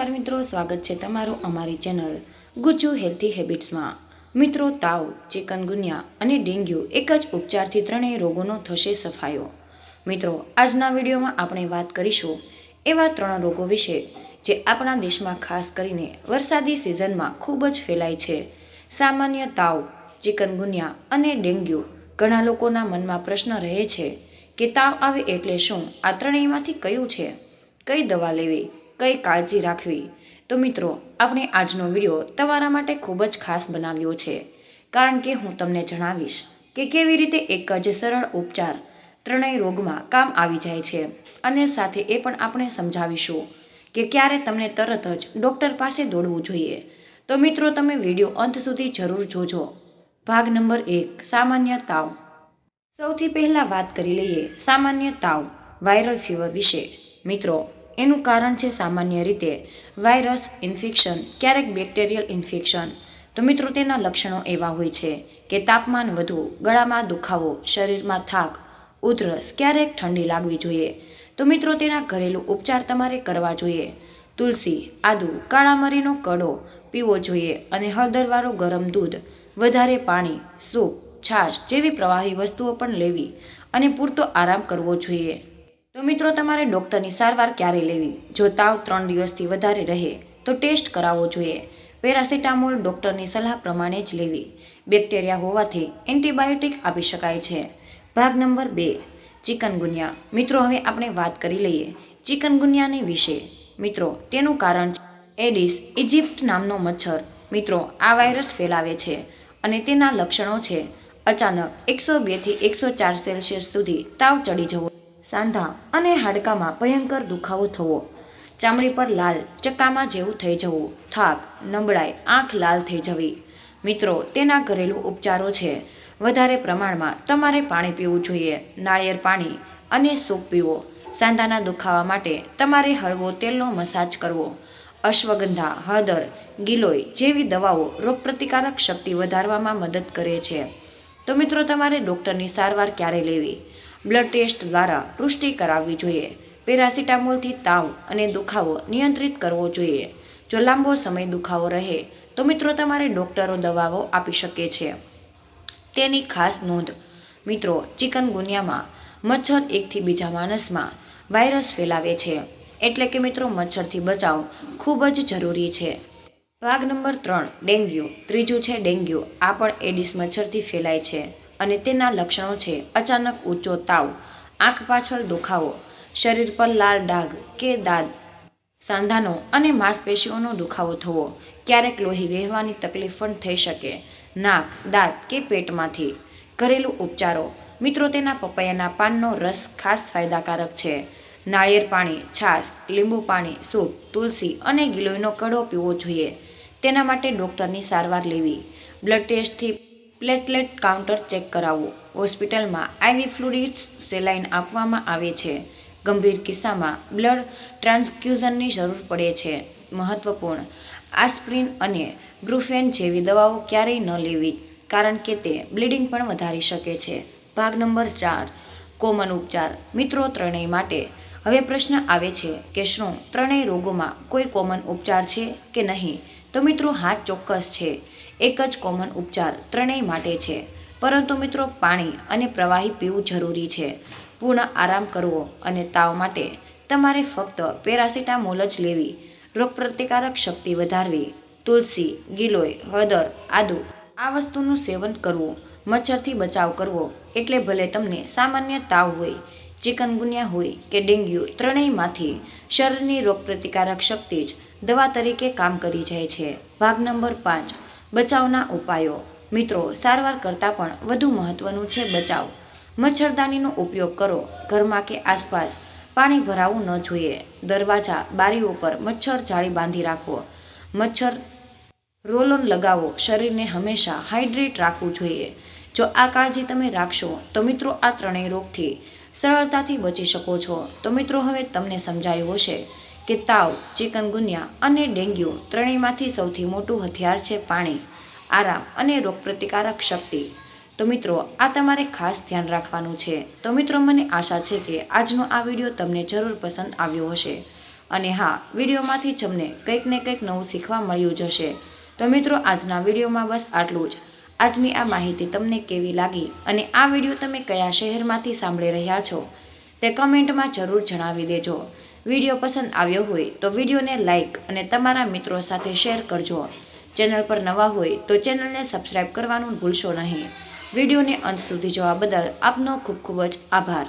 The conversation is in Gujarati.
નમસ્કાર મિત્રો, સ્વાગત છે તમારું અમારી ચેનલ ગુજુ હેલ્ધી હેબિટ્સમાં. મિત્રો, તાવ ચિકનગુનિયા અને ડેન્ગ્યુ એક જ ઉપચારથી ત્રણેય રોગોનો થશે સફાયો. મિત્રો, આજના વિડીયોમાં આપણે વાત કરીશું એવા ત્રણ રોગો વિશે જે આપણા દેશમાં ખાસ કરીને વરસાદી સિઝનમાં ખૂબ જ ફેલાય છે. સામાન્ય તાવ ચિકનગુનિયા અને ડેન્ગ્યુ ઘણા લોકોના મનમાં પ્રશ્ન રહે છે કે તાવ આવે એટલે શું? આ ત્રણેયમાંથી કયું છે? કઈ દવા લેવી? કઈ કાળજી રાખવી? તો મિત્રો, આપણે આજનો વીડિયો તમારા માટે ખૂબ જ ખાસ બનાવ્યો છે. કારણ કે હું તમને જણાવીશ કે કેવી રીતે એક જ સરળ ઉપચાર ત્રણેય રોગમાં કામ આવી જાય છે અને સાથે એ પણ આપણે સમજાવીશું કે ક્યારે તમને તરત જ ડૉક્ટર પાસે દોડવું જોઈએ. તો મિત્રો, તમે વીડિયો અંત સુધી જરૂર જોજો. ભાગ નંબર એક, સામાન્ય તાવ. સૌથી પહેલાં વાત કરી લઈએ સામાન્ય તાવ, વાયરલ ફીવર વિશે. મિત્રો એનું કારણ છે સામાન્ય રીતે વાયરસ ઇન્ફેક્શન, ક્યારેક બેક્ટેરિયલ ઇન્ફેક્શન. તો મિત્રો, તેના લક્ષણો એવા હોય છે કે તાપમાન વધુ ગળામાં દુખાવો, શરીરમાં થાક, ઉધરસ, ક્યારેક ઠંડી લાગવી જોઈએ. તો મિત્રો, તેના ઘરેલું ઉપચાર તમારે કરવા જોઈએ. તુલસી, આદુ, કાળા મરીનો કડો પીવો જોઈએ અને હળદરવાળું ગરમ દૂધ, વધારે પાણી, સૂપ, છાશ જેવી પ્રવાહી વસ્તુઓ પણ લેવી અને પૂરતો આરામ કરવો જોઈએ. તો મિત્રો, તમારે ડૉક્ટરની સારવાર ક્યારે લેવી? જો તાવ ત્રણ દિવસથી વધારે રહે, તો ટેસ્ટ કરાવવો જોઈએ. પેરાસિટામોલ ડૉક્ટરની સલાહ પ્રમાણે જ લેવી. બેક્ટેરિયા હોવાથી એન્ટીબાયોટિક આપી શકાય છે. ભાગ નંબર બે, ચિકનગુનિયા. મિત્રો, હવે આપણે વાત કરી લઈએ ચિકનગુનિયાને વિશે. મિત્રો, તેનું કારણ છે એડિસ ઇજિપ્ત નામનો મચ્છર. મિત્રો, આ વાયરસ ફેલાવે છે અને તેના લક્ષણો છે અચાનક એકસો બેથી એકસો ચાર સેલ્સિયસ સુધી તાવ ચડી જવો સાંધા અને હાડકામાં ભયંકર દુખાવો થવો. ચામડી પર લાલ ચકામાં જેવું થઈ જવું. થાક, નબળાઈ, આંખ લાલ થઈ જવી. મિત્રો, તેના ઘરેલું ઉપચારો છે. વધારે પ્રમાણમાં તમારે પાણી પીવું જોઈએ, નાળિયેર પાણી અને સૂપ પીવો. સાંધાના દુખાવા માટે તમારે હળવો તેલનો મસાજ કરવો. અશ્વગંધા, હળદર, ગિલોય જેવી દવાઓ રોગપ્રતિકારક શક્તિ વધારવામાં મદદ કરે છે. તો મિત્રો, તમારે ડૉક્ટરની સારવાર ક્યારે લેવી? બ્લડ ટેસ્ટ દ્વારા પુષ્ટિ કરાવવી જોઈએ. પેરાસિટામોલથી તાવ અને દુખાવો નિયંત્રિત કરવો જોઈએ. જો લાંબો સમય દુખાવો રહે, તો મિત્રો તમારે ડૉક્ટરો દવાઓ આપી શકે છે. તેની ખાસ નોંધ, મિત્રો ચિકનગુનિયામાં મચ્છર એકથી બીજા માણસમાં વાયરસ ફેલાવે છે. એટલે કે મિત્રો, મચ્છરથી બચાવ ખૂબ જ જરૂરી છે. ભાગ નંબર ત્રણ, ડેન્ગ્યુ. ત્રીજું છે ડેન્ગ્યુ. આ પણ એડિસ મચ્છરથી ફેલાય છે. અને તેના લક્ષણો છે અચાનક ઊંચો તાવ, આંખ પાછળ દુખાવો, શરીર પર લાલ ડાઘ કે દાદ, સાંધાનો અને માંસપેશીઓનો દુખાવો થવો, ક્યારેક લોહી વહેવાની તકલીફ પણ થઈ શકે, નાક, દાંત કે પેટમાંથી, ઘરેલું ઉપચારો, મિત્રો તેના પપૈયાના પાનનો રસ ખાસ ફાયદાકારક છે, નાળિયેર પાણી, છાશ, લીંબુ પાણી, સૂપ, તુલસી અને ગિલોયનો કડો પીવો જોઈએ, તેના માટે ડૉક્ટરની સારવાર લેવી, બ્લડ ટેસ્ટથી પ્લેટલેટ કાઉન્ટર ચેક કરાવવું હોસ્પિટલમાં આઈવી ફ્લુડિડ્સ સેલાઇન આપવામાં આવે છે. ગંભીર કિસ્સામાં બ્લડ ટ્રાન્સક્યુઝનની જરૂર પડે છે. મહત્વપૂર્ણ, આસ્પ્રિન અને બ્રુફેન જેવી દવાઓ ક્યારેય ન લેવી, કારણ કે તે બ્લીડિંગ પણ વધારી શકે છે. ભાગ નંબર ચાર, કોમન ઉપચાર. મિત્રો ત્રણેય માટે હવે પ્રશ્ન આવે છે કે શું ત્રણેય રોગોમાં કોઈ કોમન ઉપચાર છે કે નહીં? તો મિત્રો, હા, ચોક્કસ છે. એક જ કોમન ઉપચાર ત્રણેય માટે છે. પરંતુ મિત્રો, પાણી અને પ્રવાહી પીવું જરૂરી છે. પૂર્ણ આરામ કરવો અને તાવ માટે તમારે ફક્ત પેરાસિટામોલ જ લેવી. રોગપ્રતિકારક શક્તિ વધારવી, તુલસી, ગિલોય, હળદર આદુ આ વસ્તુનું સેવન કરવું, મચ્છરથી બચાવ કરવો એટલે ભલે તમને સામાન્ય તાવ હોય, ચિકનગુનિયા હોય કે ડેન્ગ્યુ ત્રણેયમાંથી શરીરની રોગપ્રતિકારક શક્તિ જ દવા તરીકે કામ કરી જાય છે. ભાગ નંબર પાંચ બચાવના ઉપાયો. મિત્રો, સારવાર કરતાં પણ વધુ મહત્ત્વનું છે બચાવ. મચ્છરદાનીનો ઉપયોગ કરો. ઘરમાં કે આસપાસ પાણી ભરાવું ન જોઈએ. દરવાજા, બારીઓ પર મચ્છર જાળી બાંધી રાખવો. મચ્છર રોલોન લગાવો. શરીરને હંમેશા હાઇડ્રેટ રાખવું જોઈએ. જો આ કાળજી તમે રાખશો, તો મિત્રો આ ત્રણેય રોગથી સરળતાથી બચી શકો છો. તો મિત્રો, હવે તમને સમજાયું હશે. કે તાવ ચિકનગુનિયા અને ડેન્ગ્યુ ત્રણેયમાંથી સૌથી મોટું હથિયાર છે પાણી, આરામ અને રોગપ્રતિકારક શક્તિ. તો મિત્રો, આ તમારે ખાસ ધ્યાન રાખવાનું છે. તો મિત્રો, મને આશા છે કે આજનો આ વીડિયો તમને જરૂર પસંદ આવ્યો હશે. અને હા, વિડીયોમાંથી તમને કંઈક ને કંઈક નવું શીખવા મળ્યું જ હશે. તો મિત્રો, આજના વિડીયોમાં બસ આટલું જ. આજની આ માહિતી તમને કેવી લાગી અને આ વીડિયો તમે કયા શહેરમાંથી સાંભળી રહ્યા છો તે કમેન્ટમાં જરૂર જણાવી દેજો. વીડિયો પસંદ આવ્યો હોય તો વિડીયોને લાઇક અને તમારા મિત્રો સાથે શેર કરજો. ચેનલ પર નવા હોય તો ચેનલને સબસ્ક્રાઈબ કરવાનું ભૂલશો નહીં. વિડીયોને અંત સુધી જોવા બદલ આપનો ખૂબ ખૂબ જ આભાર.